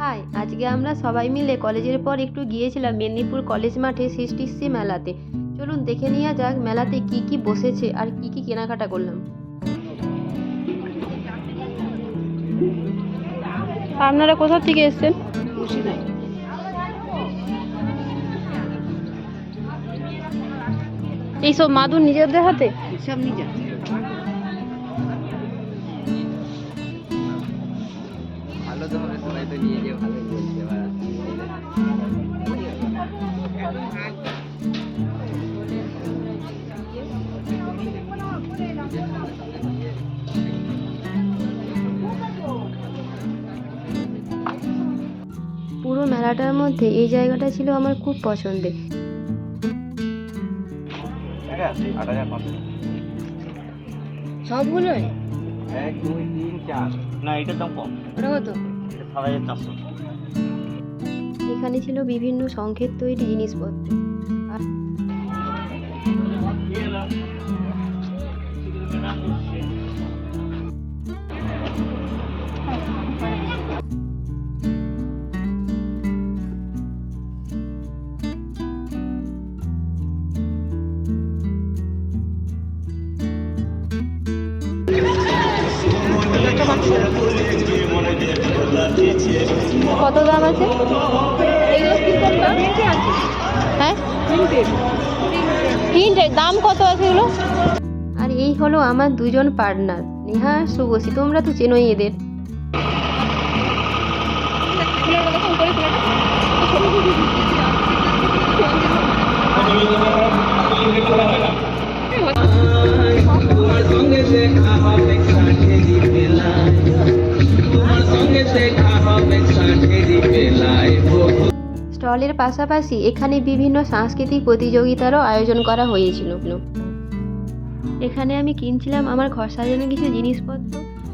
High আজকে আমরা সবাই মিলে কলেজের পর একটু গিয়েছিলাম মেদিনীপুর কলেজ মাঠে সৃষ্টিশ্রী মেলাতে। চলুন দেখে নেওয়া যাক মেলাতে কি কি বসেছে আর কি কি কেনাকাটা করলাম। আপনারা কোথা থেকে এসেছেন? এইসব মাদুর নিজেদের হাতে? সব নিজে তো তো নিয়ে যে ভালোই বলছে এবার পুরো মেলাটার মধ্যে এই জায়গাটা ছিল আমার খুব পছন্দের। সবগুলোই? এক দুই তিন চার। না এটার দাম কম। ওটা কত? চারশো এখানে ছিল বিভিন্ন শঙ্খের তৈরি জিনিসপত্র। আর কত দাম আছে? হ্যাঁ? দাম কত আছে এগুলো? আর এই হলো আমার দুজন পার্টনার। নেহা শুভশ্রী তোমরা তো চেনোই এদের। দেখা হবে স্টলের পাশাপাশি এখানে বিভিন্ন সাংস্কৃতিক প্রতিযোগিতারও আয়োজন করা হয়েছিল। এখানে আমি কিনছিলাম আমার ঘর সাজানোর কিছু জিনিসপত্র,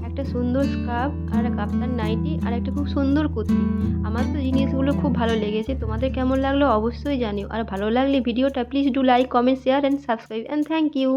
একটা সুন্দর স্কার্ফ, আর কাপ্তান নাইটি, আর একটা খুব সুন্দর কুর্তি। আমার তো জিনিসগুলো খুব ভালো লেগেছে। তোমাদের কেমন লাগল অবশ্যই জানিও। আর ভালো লাগলে ভিডিওটা please do like comment share and subscribe and thank you